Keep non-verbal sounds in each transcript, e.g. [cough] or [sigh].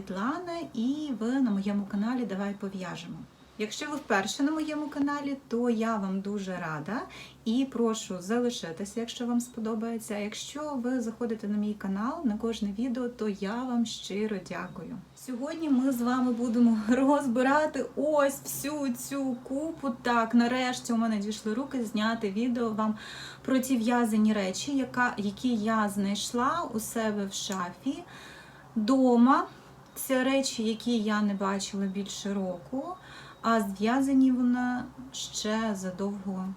Світлана і ви на моєму каналі Давай пов'яжемо. Якщо ви вперше на моєму каналі, то я вам дуже рада і прошу залишитися, якщо вам сподобається. Якщо ви заходите на мій канал на кожне відео, то я вам щиро дякую. Сьогодні ми з вами будемо [laughs] розбирати ось всю цю купу. Так, нарешті у мене дійшли руки зняти відео вам про ті в'язані речі, які я знайшла у себе в шафі дома. Це речі, які я не бачила більше року, а зв'язані вони ще задовго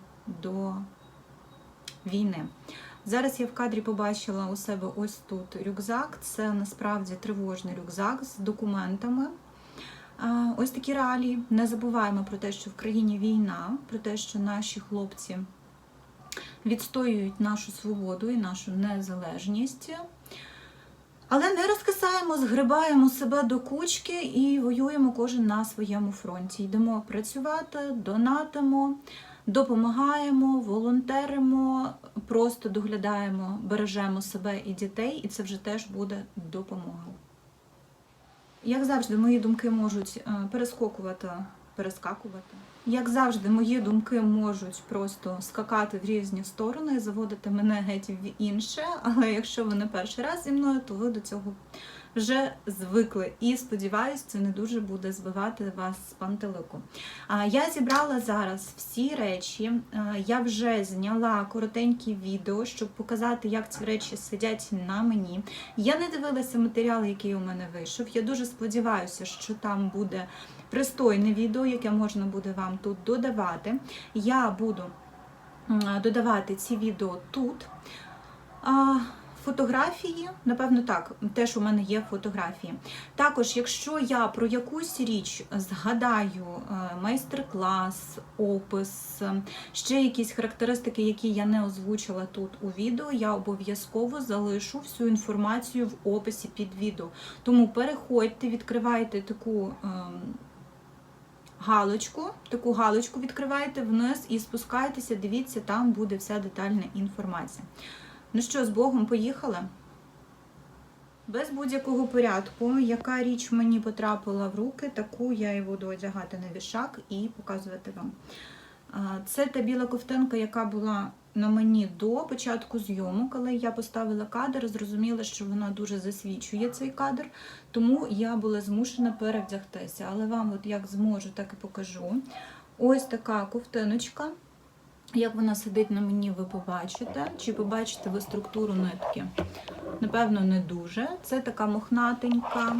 до війни. Зараз я в кадрі побачила у себе ось тут рюкзак. Це насправді тривожний рюкзак з документами. Ось такі реалії. Не забуваємо про те, що в країні війна, про те, що наші хлопці відстоюють нашу свободу і нашу незалежність. Але не розкисаємо, згрибаємо себе до кучки і воюємо кожен на своєму фронті. Йдемо працювати, донатимо, допомагаємо, волонтеримо, просто доглядаємо, бережемо себе і дітей, і це вже теж буде допомога. Як завжди, мої думки можуть е, перескокувати, перескакувати. Як завжди, мої думки можуть просто скакати в різні сторони, і заводити мене геть в інше. Але якщо ви не перший раз зі мною, то ви до цього вже звикли. І сподіваюсь, це не дуже буде збивати вас з пантелику. Я зібрала зараз всі речі. Я вже зняла коротеньке відео, щоб показати, як ці речі сидять на мені. Я не дивилася матеріал, який у мене вийшов. Я дуже сподіваюся, що там буде пристойне відео, яке можна буде вам тут додавати. Я буду додавати ці відео тут. Фотографії, напевно, так, теж у мене є фотографії. Також, якщо я про якусь річ згадаю е, майстер-клас, опис, е, ще якісь характеристики, які я не озвучила тут у відео, я обов'язково залишу всю інформацію в описі під відео. Тому переходьте, відкривайте таку. ем, Галочку, таку галочку відкриваєте вниз і спускаєтеся, дивіться, там буде вся детальна інформація. Ну що, з Богом поїхали? Без будь-якого порядку, яка річ мені потрапила в руки, таку я і буду одягати на вішак і показувати вам. Це та біла ковтинка, яка була на мені до початку зйомок, коли я поставила кадр, зрозуміла, що вона дуже засвічує цей кадр, тому я була змушена перевдягтися. Але вам, от як зможу, так і покажу. Ось така ковтиночка. Як вона сидить на мені, ви побачите. Чи побачите ви структуру нитки? Напевно, не дуже. Це така мохнатенька,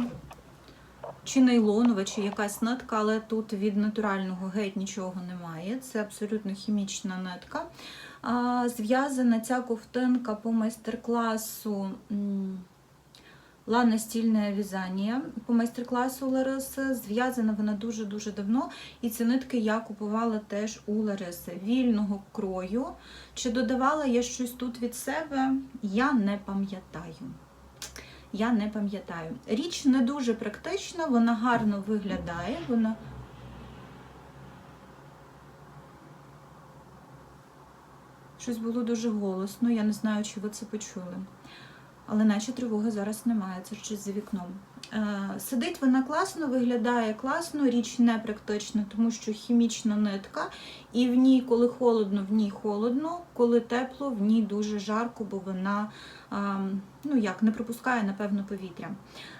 чи нейлонова, чи якась нитка, але тут від натурального геть нічого немає. Це абсолютно хімічна нитка. Зв'язана ця ковтинка по майстер-класу. Ла настільне в'язання по майстер-класу Лариси. Зв'язана вона дуже-дуже давно. І ці нитки я купувала теж у Лариси вільного крою. Чи додавала я щось тут від себе? Я не пам'ятаю. Я не пам'ятаю. Річ не дуже практична, вона гарно виглядає. Вона Щось було дуже голосно, я не знаю, чи ви це почули. Але наче тривоги зараз немає, це щось за вікном. Е, Сидить вона класно, виглядає класно, річ не практична, тому що хімічна нитка, і в ній, коли холодно, в ній холодно, коли тепло, в ній дуже жарко, бо вона а, ну як, не пропускає, напевно, повітря.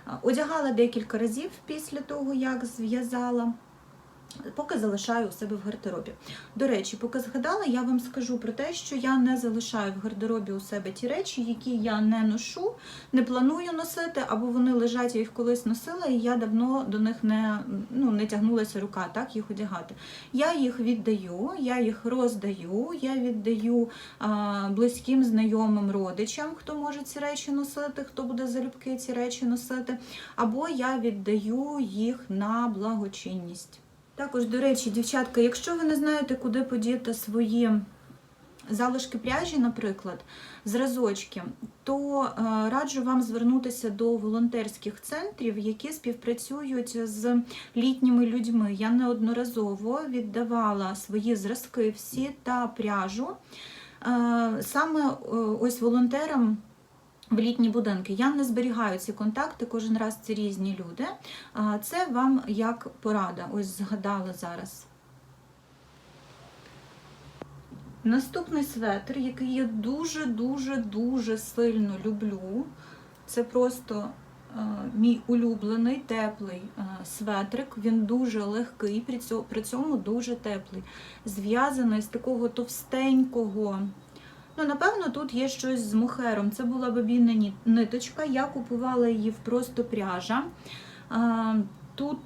Е, Одягала декілька разів після того, як зв'язала. Поки залишаю у себе в гардеробі. До речі, поки згадала, я вам скажу про те, що я не залишаю в гардеробі у себе ті речі, які я не ношу, не планую носити, або вони лежать, я їх колись носила, і я давно до них не, ну, не тягнулася рука, так їх одягати. Я їх віддаю, я їх роздаю, я віддаю а, близьким, знайомим родичам, хто може ці речі носити, хто буде залюбки ці речі носити, або я віддаю їх на благочинність. Також, до речі, дівчатка, якщо ви не знаєте, куди подіти свої залишки пряжі, наприклад, зразочки, то е, раджу вам звернутися до волонтерських центрів, які співпрацюють з літніми людьми. Я неодноразово віддавала свої зразки всі та пряжу. Е, Саме е, ось волонтерам в літні будинки. Я не зберігаю ці контакти, кожен раз це різні люди. Це вам як порада. Ось згадала зараз. Наступний светр, який я дуже-дуже-дуже сильно люблю. Це просто е, мій улюблений теплий е, светрик. Він дуже легкий, при цьому дуже теплий. Зв'язаний з такого товстенького. Ну, напевно, тут є щось з мухером. Це була бобінна ниточка. Я купувала її в просто пряжа. Тут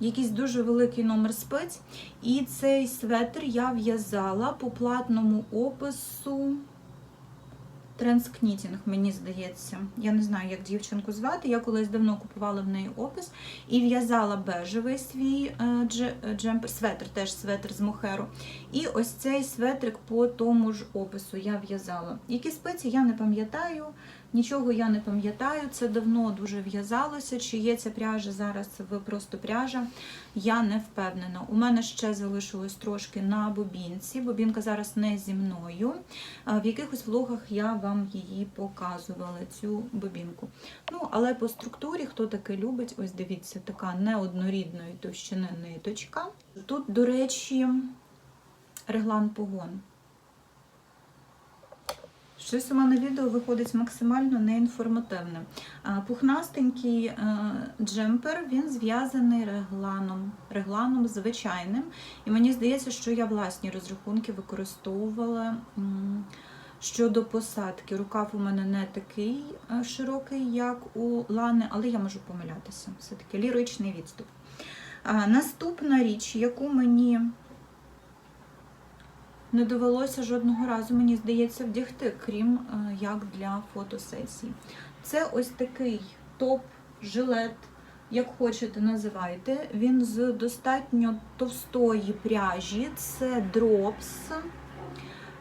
якийсь дуже великий номер спиць. І цей светр я в'язала по платному опису. Транскнітінг, мені здається. Я не знаю, як дівчинку звати. Я колись давно купувала в неї опис і в'язала бежевий свій е, дже- джемпер, светр, теж светр з мохеру. І ось цей светрик по тому ж опису я в'язала. Які спиці я не пам'ятаю, нічого я не пам'ятаю. Це давно дуже в'язалося. Чи є ця пряжа зараз в просто пряжа? Я не впевнена. У мене ще залишилось трошки на бобінці. Бобінка зараз не зі мною. В якихось влогах я вам її показувала, цю бобінку. Ну, але по структурі, хто таке любить, ось дивіться, така неоднорідної товщини ниточка. Тут, до речі, реглан погон. Щось у мене відео виходить максимально неінформативне. Пухнастенький е, джемпер, він зв'язаний регланом, регланом звичайним. І мені здається, що я власні розрахунки використовувала щодо посадки. Рукав у мене не такий е, широкий, як у Лани, але я можу помилятися. Все-таки ліричний відступ. Наступна річ, яку мені не довелося жодного разу, мені здається, вдягти, крім е, як для фотосесії. Це ось такий топ, жилет, як хочете називайте. Він з достатньо товстої пряжі, це дропс.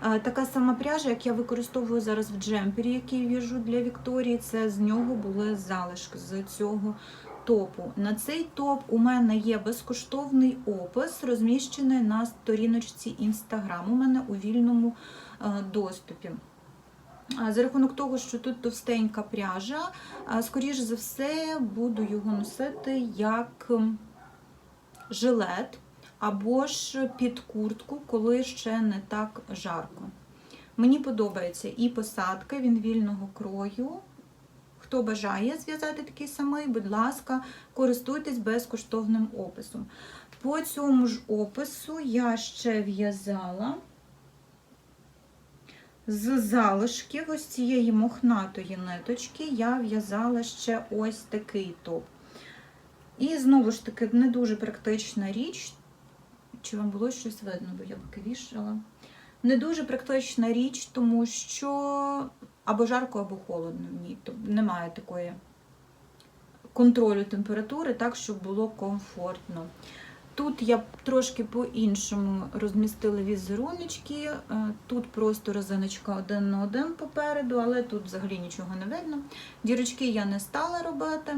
Така сама пряжа, як я використовую зараз в джемпері, який в'яжу для Вікторії. Це з нього були залишки з цього топу. На цей топ у мене є безкоштовний опис, розміщений на сторіночці Instagram. У мене у вільному е, доступі. За рахунок того, що тут товстенька пряжа, скоріш за все, буду його носити як жилет або ж під куртку, коли ще не так жарко. Мені подобається і посадка, він вільного крою. Хто бажає зв'язати такий самий, будь ласка, користуйтесь безкоштовним описом. По цьому ж опису я ще в'язала з залишків ось цієї мохнатої ниточки, я в'язала ще ось такий топ. І знову ж таки, не дуже практична річ. Чи вам було щось видно, бо я поки вішала. Не дуже практична річ, тому що або жарко, або холодно в немає такої контролю температури, так, щоб було комфортно. Тут я трошки по-іншому розмістила візеруночки. Е, Тут просто резиночка один на один попереду, але тут взагалі нічого не видно. Дірочки я не стала робити.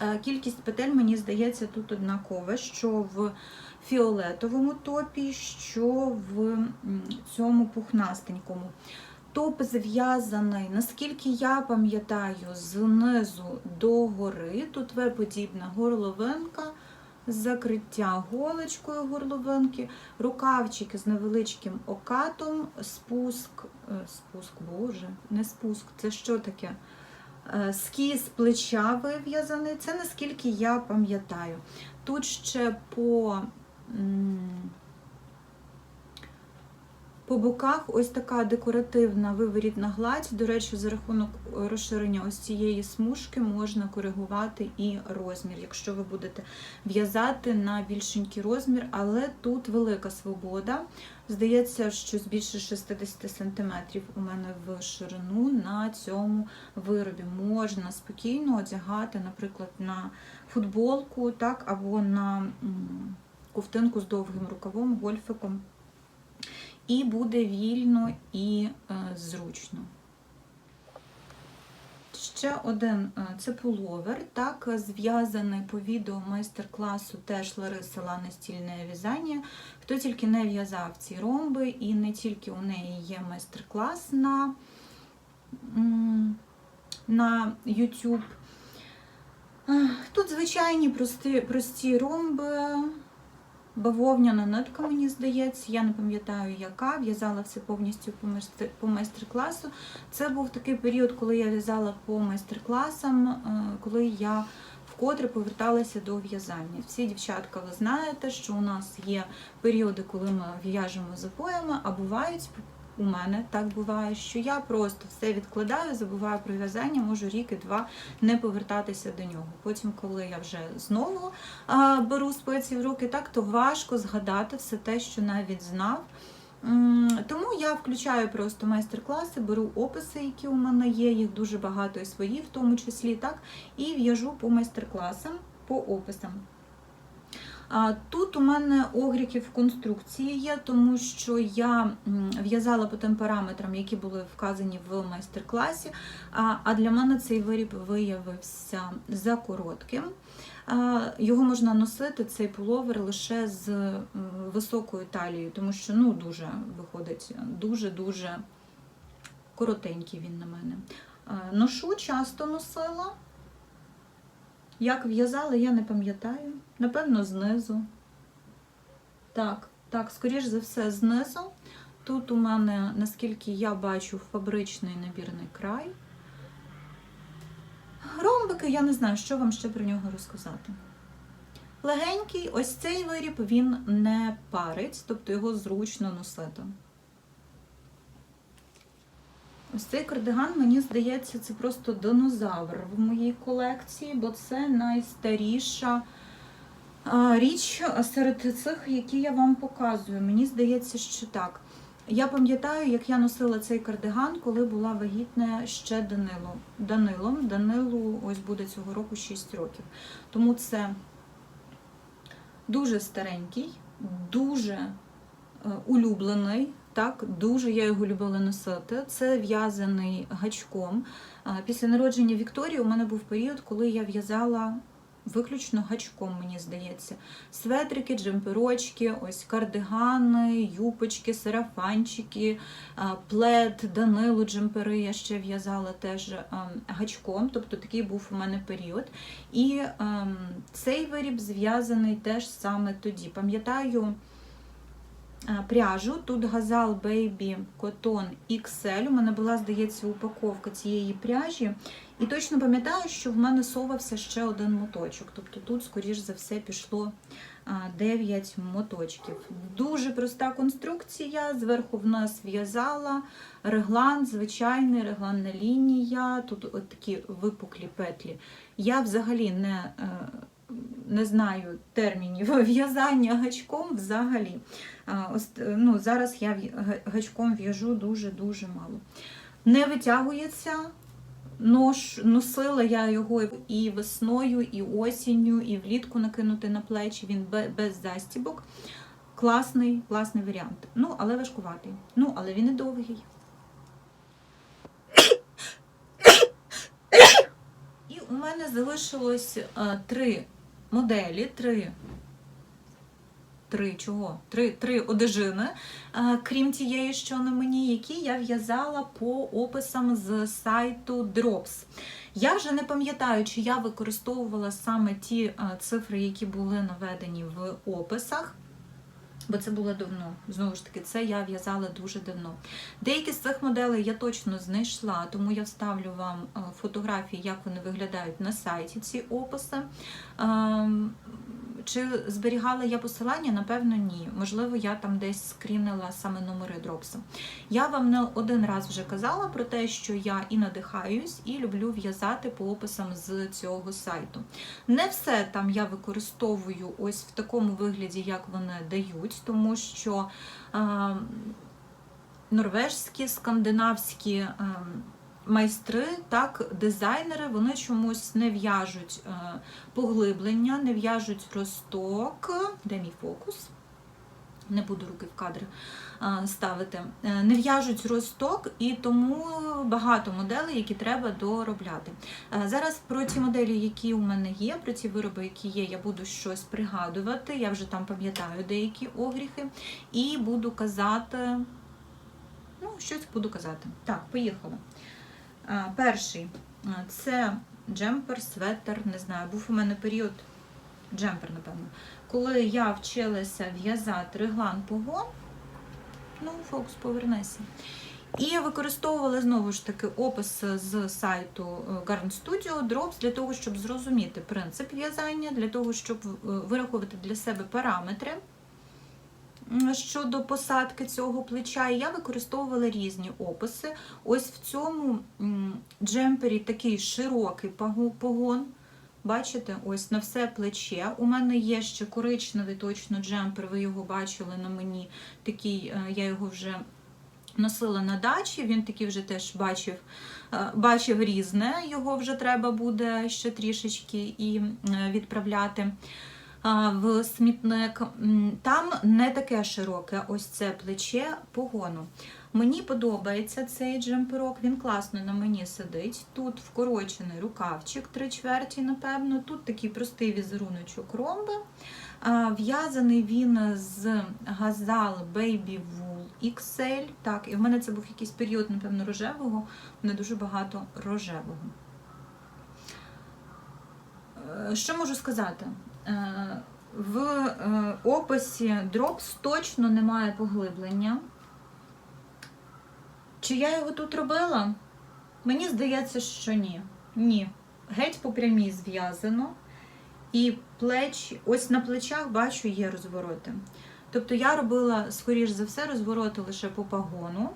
Е, Кількість петель, мені здається, тут однакова, що в фіолетовому топі, що в цьому пухнастенькому. Топ зв'язаний, наскільки я пам'ятаю, знизу до гори. Тут В-подібна горловинка, закриття голочкою горловинки, рукавчики з невеличким окатом, спуск, е, спуск, боже, не спуск, це що таке? Е, Скіз плеча вив'язаний, це наскільки я пам'ятаю. Тут ще по, по боках ось така декоративна виворітна гладь. До речі, за рахунок розширення ось цієї смужки можна коригувати і розмір, якщо ви будете в'язати на більшенький розмір, але тут велика свобода. Здається, що з більше 60 см у мене в ширину на цьому виробі можна спокійно одягати, наприклад, на футболку, так, або на ковтинку з довгим рукавом, гольфиком. І буде вільно і е, зручно. Ще один е, це пуловер, так, зв'язаний по відео майстер-класу теж Лариса Лана стільне в'язання. Хто тільки не в'язав ці ромби, і не тільки у неї є майстер-клас на на YouTube. Тут звичайні прості, прості ромби, бавовняна нитка, мені здається. Я не пам'ятаю, яка. В'язала все повністю по майстер- по майстер-класу. Це був такий період, коли я в'язала по майстер-класам, е, коли я вкотре поверталася до в'язання. Всі дівчатка, ви знаєте, що у нас є періоди, коли ми в'яжемо запоями, а бувають. У мене так буває, що я просто все відкладаю, забуваю про в'язання, можу рік і два не повертатися до нього. Потім, коли я вже знову а, беру спеції в руки, так то важко згадати все те, що навіть знав. Тому я включаю просто майстер-класи, беру описи, які у мене є, їх дуже багато і свої, в тому числі, так, і в'яжу по майстер-класам, по описам. Тут у мене огріки в конструкції є, тому що я в'язала по тим параметрам, які були вказані в майстер-класі. А для мене цей виріб виявився за коротким. Його можна носити, цей пуловер, лише з високою талією, тому що ну, дуже виходить дуже-дуже коротенький він на мене. Ношу, часто носила. Як в'язала, я не пам'ятаю. Напевно, знизу. Так, так, скоріш за все, знизу. Тут у мене, наскільки я бачу, фабричний набірний край. Ромбики, я не знаю, що вам ще про нього розказати. Легенький, ось цей виріб він не парить, тобто його зручно носити. Ось цей кардиган, мені здається, це просто динозавр в моїй колекції, бо це найстаріша річ серед цих, які я вам показую. Мені здається, що так. Я пам'ятаю, як я носила цей кардиган, коли була вагітна ще Данило. Данилом. Данилу ось буде цього року 6 років. Тому це дуже старенький, дуже е, улюблений. Так, дуже я його любила носити. Це в'язаний гачком. Після народження Вікторії у мене був період, коли я в'язала виключно гачком, мені здається. Светрики, джемперочки, ось кардигани, юпочки, сарафанчики, плед, данилу, джемпери я ще в'язала теж гачком, тобто такий був у мене період. І ем, цей виріб зв'язаний теж саме тоді. Пам'ятаю. Е, пряжу. Тут Газал Baby Cotton XL. У мене була, здається, упаковка цієї пряжі. І точно пам'ятаю, що в мене совався ще один моточок. Тобто тут, скоріш за все, пішло 9 моточків. Дуже проста конструкція. Зверху в нас в'язала реглан, звичайний регланна лінія. Тут от такі випуклі петлі. Я взагалі не. Е, Не знаю термінів [laughs] в'язання гачком взагалі. Ну, зараз я гачком в'яжу дуже-дуже мало. Не витягується. Нож, носила я його і весною, і осінню, і влітку накинути на плечі. Він без застібок. Класний, класний варіант. Ну, але важкуватий. Ну, але він і довгий. У мене залишилось е, три моделі, три. Три чого? Три, три одежини, е, крім тієї, що на мені, які я в'язала по описам з сайту Drops. Я вже не пам'ятаю, чи я використовувала саме ті е, цифри, які були наведені в описах. Бо це було давно. Знову ж таки, це я в'язала дуже давно. Деякі з цих моделей я точно знайшла, тому я вставлю вам е, фотографії, як вони виглядають на сайті, ці описи. Чи зберігала я посилання? Напевно, ні. Можливо, я там десь скрінила саме номери дропсу. Я вам не один раз вже казала про те, що я і надихаюсь, і люблю в'язати по описам з цього сайту. Не все там я використовую ось в такому вигляді, як вони дають, тому що е, норвежські, скандинавські. е, Майстри, так, дизайнери, вони чомусь не в'яжуть е, поглиблення, не в'яжуть росток. Де мій фокус? Не буду руки в кадри е, ставити. Е, Не в'яжуть росток, і тому багато моделей, які треба доробляти. Зараз про ті моделі, які у мене є, про ті вироби, які є, я буду щось пригадувати. Я вже там пам'ятаю деякі огріхи, і буду казати. Ну, щось буду казати. Так, поїхали. Перший це джемпер, светер, не знаю, був у мене період джемпер, напевно, коли я вчилася в'язати реглан погон. Ну, фокус повернеся. І використовувала знову ж таки опис з сайту е, Garn Studio Drops для того, щоб зрозуміти принцип в'язання, для того, щоб е, вирахувати для себе параметри щодо посадки цього плеча. І я використовувала різні описи. Ось в цьому джемпері такий широкий погон. Бачите, ось на все плече. У мене є ще коричневий точно джемпер, ви його бачили на мені. Такий, е, я його вже носила на дачі, він такий вже теж бачив, е, бачив різне, його вже треба буде ще трішечки і е, відправляти в смітник. Там не таке широке ось це плече погону. Мені подобається цей джемперок, він класно на мені сидить. Тут вкорочений рукавчик, три чверті, напевно. Тут такий простий візеруночок ромби. В'язаний він з газал Baby Wool XL. Так, і в мене це був якийсь період, напевно, рожевого, мене дуже багато рожевого. Е, Що можу сказати? Е, В е, описі Drops точно немає поглиблення. Чи я його тут робила? Мені здається, що ні. Ні. Геть по прямій зв'язано. І плеч, ось на плечах бачу є розвороти. Тобто я робила, скоріш за все, розвороти лише по пагону.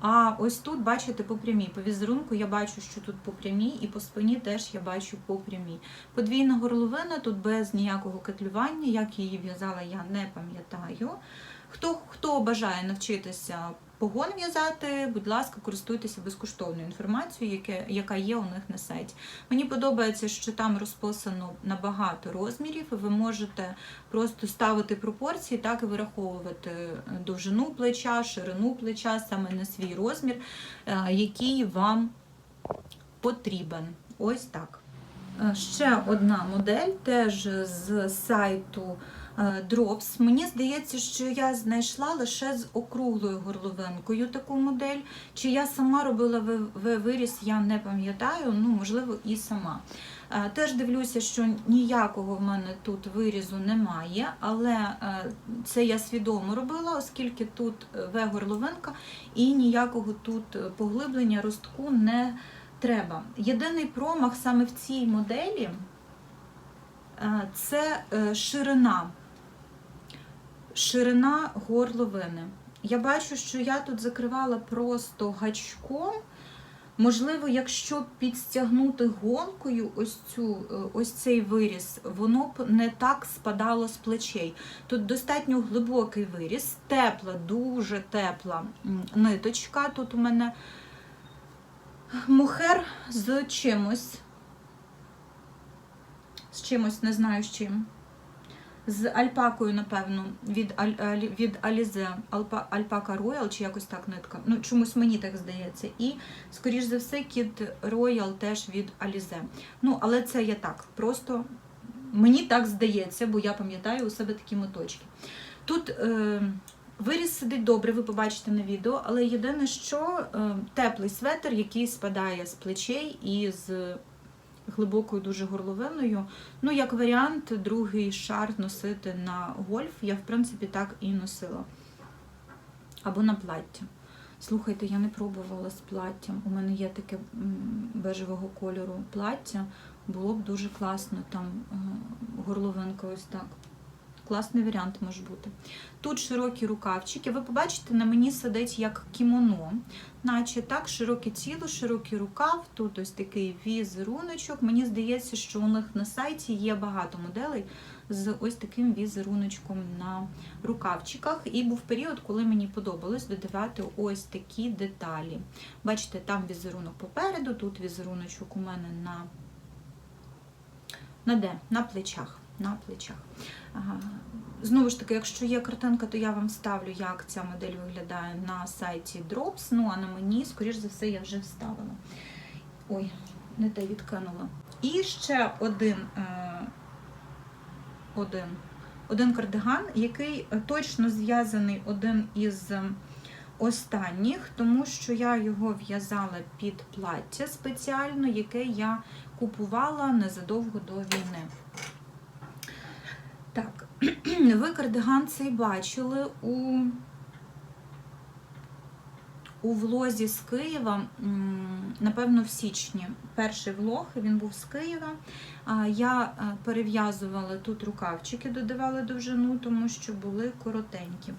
А ось тут, бачите, по прямій. По візерунку я бачу, що тут по прямій, і по спині теж я бачу по прямій. Подвійна горловина тут без ніякого кетлювання, як її в'язала, я не пам'ятаю. Хто, хто бажає навчитися погон в'язати, будь ласка, користуйтеся безкоштовною інформацією, яка є у них на сайті. Мені подобається, що там розписано на багато розмірів, ви можете просто ставити пропорції, так і вираховувати довжину плеча, ширину плеча, саме на свій розмір, е, який вам потрібен. Ось так. Е, Ще одна модель, теж з сайту е, Drops. Мені здається, що я знайшла лише з округлою горловинкою таку модель. Чи я сама робила ви- ви- виріс, я не пам'ятаю, ну, можливо, і сама. Е, Теж дивлюся, що ніякого в мене тут вирізу немає, але е, це я свідомо робила, оскільки тут е, В-горловинка і ніякого тут е, поглиблення ростку не треба. Єдиний промах саме в цій моделі е, це е, ширина. Ширина горловини. Я бачу, що я тут закривала просто гачком. Можливо, якщо підстягнути гонкою ось цю, е, ось цей виріз, воно б не так спадало з плечей. Тут достатньо глибокий виріз, тепла, дуже тепла ниточка. Тут у мене мухер з чимось. З чимось, не знаю з чим. З альпакою, напевно, від, аль, від Alpa, Alpaca Royal, чи якось так нитка. Ну, чомусь мені так здається. І, скоріш за все, Kid Royal теж від Alize. Ну, але це я так. Просто мені так здається, бо я пам'ятаю у себе такі моточки. Тут е, виріз сидить добре, ви побачите на відео, але єдине, що е, теплий светр, який спадає з плечей і з глибокою дуже горловиною. Ну, як варіант, другий шар носити на гольф, я, в принципі, так і носила. Або на плаття. Слухайте, я не пробувала з платтям. У мене є таке бежевого кольору плаття. Було б дуже класно там е, горловинка ось так. Класний варіант може бути. Тут широкі рукавчики. Ви побачите, на мені сидить як кімоно, наче так, широке тіло, широкий рукав. Тут ось такий візеруночок. Мені здається, що у них на сайті є багато моделей з ось таким візеруночком на рукавчиках. І був період, коли мені подобалось додавати ось такі деталі. Бачите, там візерунок попереду, тут візеруночок у мене на, на де? На плечах. На плечах. Знову ж таки, якщо є картинка, то я вам ставлю, як ця модель виглядає на сайті Drops. Ну, а на мені, скоріш за все, я вже вставила. Ой, не те відкинула. І ще один, е, один, один кардиган, який точно зв'язаний один із останніх, тому що я його в'язала під плаття спеціально, яке я купувала незадовго до війни. Так, [clears throat] ви кардиган цей бачили у, у влозі з Києва, напевно, в січні. Перший влог він був з Києва. Я е, перев'язувала тут рукавчики, додавала довжину, тому що були коротенькі.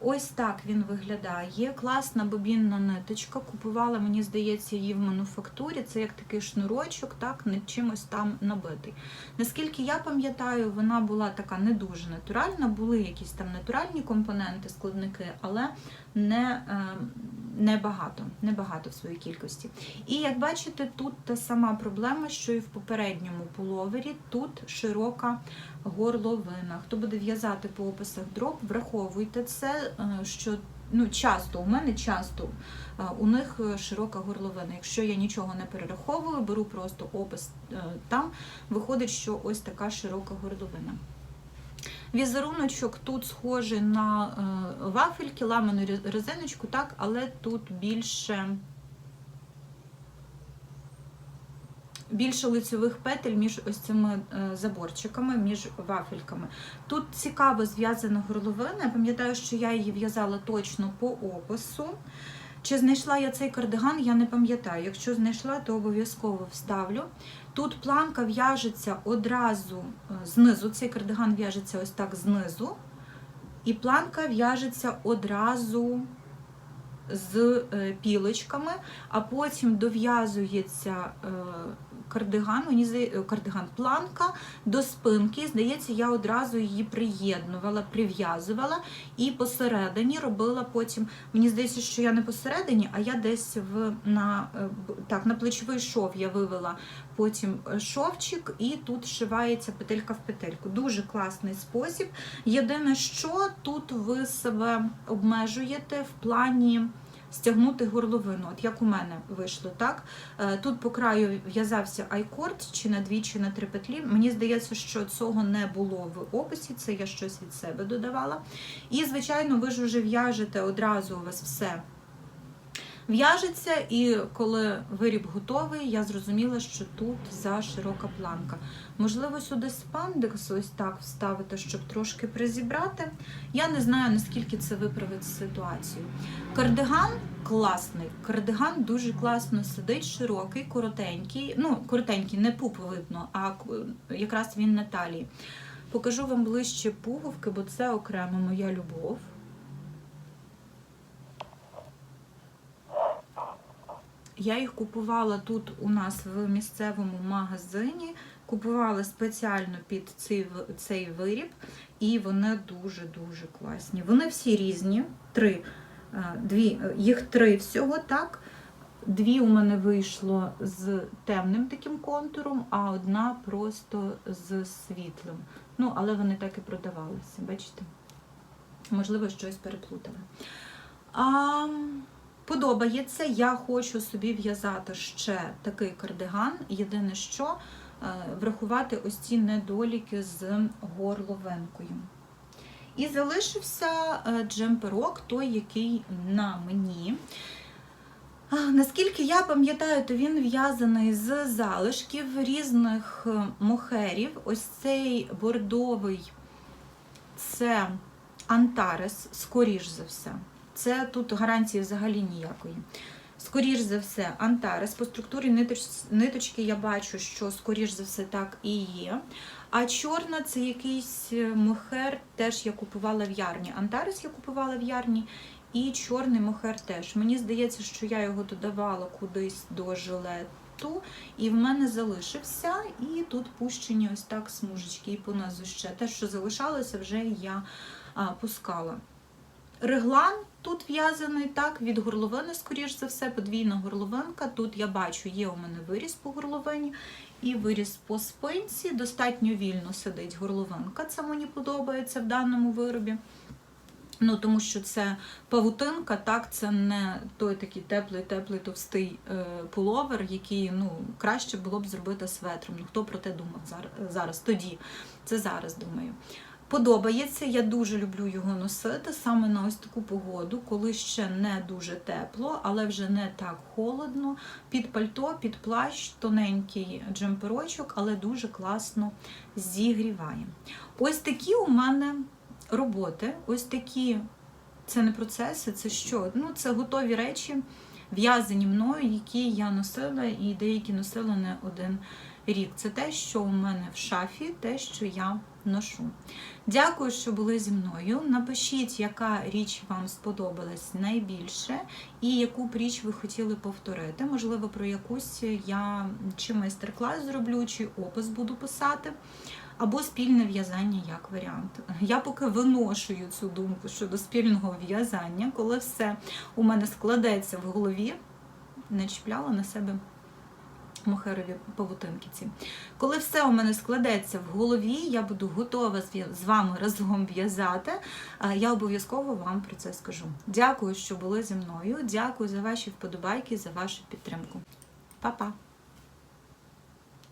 Ось так він виглядає. Класна бобінна ниточка. Купувала, мені здається, її в мануфактурі. Це як такий шнурочок, так, не чимось там набитий. Наскільки я пам'ятаю, вона була така не дуже натуральна, були якісь там натуральні компоненти, складники, але не, е, не багато, не багато в своїй кількості. І як бачите, тут та сама проблема, що і в попередньому пуловері, тут широка горловина. Хто буде в'язати по описах дроб, враховуйте це, е, що ну, часто, у мене часто е, у них широка горловина. Якщо я нічого не перераховую, беру просто опис е, там, виходить, що ось така широка горловина. Візеруночок тут схожий на е, вафельки, ламану резиночку, так, але тут більше. Більше лицьових петель між ось цими е, заборчиками, між вафельками. Тут цікаво зв'язана горловина. Я пам'ятаю, що я її в'язала точно по опису. Чи знайшла я цей кардиган, я не пам'ятаю. Якщо знайшла, то обов'язково вставлю. Тут планка в'яжеться одразу е, знизу. Цей кардиган в'яжеться ось так знизу. І планка в'яжеться одразу з е, пілочками, а потім дов'язується е, кардиган, мені е, кардиган планка до спинки. Здається, я одразу її приєднувала, прив'язувала і посередині робила потім. Мені здається, що я не посередині, а я десь в на е, так, на плечовий шов я вивела потім е, шовчик, і тут шивається петелька в петельку. Дуже класний спосіб. Єдине, що тут ви себе обмежуєте в плані. Стягнути горловину, от як у мене вийшло, так? Е, Тут по краю в'язався айкорд чи на дві, чи на три петлі. Мені здається, що цього не було в описі, це я щось від себе додавала. І, звичайно, ви ж вже в'яжете одразу у вас все в'яжеться, і коли виріб готовий, я зрозуміла, що тут за широка планка. Можливо, сюди спандекс ось так вставити, щоб трошки призібрати. Я не знаю, наскільки це виправить ситуацію. Кардиган класний. Кардиган дуже класно сидить, широкий, коротенький. Ну, коротенький, не пуп видно, а якраз він на талії. Покажу вам ближче пуговки, бо це окремо моя любов. Я їх купувала тут у нас в місцевому магазині. Купувала спеціально під цей, цей виріб, і вони дуже-дуже класні. Вони всі різні. Три, е, дві, їх три всього, так. Дві у мене вийшло з темним таким контуром, а одна просто з світлим. Ну, але вони так і продавалися, бачите? Можливо, щось переплутали. А, подобається. Я хочу собі в'язати ще такий кардиган. Єдине, що е, врахувати ось ці недоліки з горловинкою. І залишився е, джемперок, той, який на мені. Наскільки я пам'ятаю, то він в'язаний з залишків різних е, мохерів. Ось цей бордовий це Антарес, скоріш за все. Це тут гарантії взагалі ніякої. Скоріш за все, Антарес. По структурі ниточки я бачу, що скоріш за все так і є. А чорна це якийсь е, мохер, теж я купувала в ярні. Антарес я купувала в ярні, і чорний мохер теж. Мені здається, що я його додавала кудись до жилету, і в мене залишився. І тут пущені ось так смужечки, і понизу ще. Те, що залишалося, вже я а, пускала. Реглан тут в'язаний так, від горловини, скоріш за все, подвійна горловинка. Тут я бачу, є у мене виріз по горловині і виріз по спинці. Достатньо вільно сидить горловинка. Це мені подобається в даному виробі. Ну, тому що це павутинка, так, це не той такий теплий, теплий, товстий е, пуловер, який ну, краще було б зробити светром. Ну, хто про те думав зараз тоді? Це зараз думаю. Подобається, я дуже люблю його носити саме на ось таку погоду, коли ще не дуже тепло, але вже не так холодно. Під пальто, під плащ, тоненький джемперочок, але дуже класно зігріває. Ось такі у мене роботи, ось такі це не процеси, це що? Ну, це готові речі, в'язані мною, які я носила, і деякі носила не один рік. Це те, що у мене в шафі, те, що я ношу. Дякую, що були зі мною. Напишіть, яка річ вам сподобалась найбільше, і яку б річ ви хотіли повторити. Можливо, про якусь я чи майстер-клас зроблю, чи опис буду писати. Або спільне в'язання як варіант. Я поки виношую цю думку щодо спільного в'язання, коли все у мене складеться в голові, не чіпляла на себе мохерові павутинки ці. Коли все у мене складеться в голові, я буду готова з- вами разом в'язати. е, Я обов'язково вам про це скажу. Дякую, що були зі мною. Дякую за ваші вподобайки, за вашу підтримку. Па-па!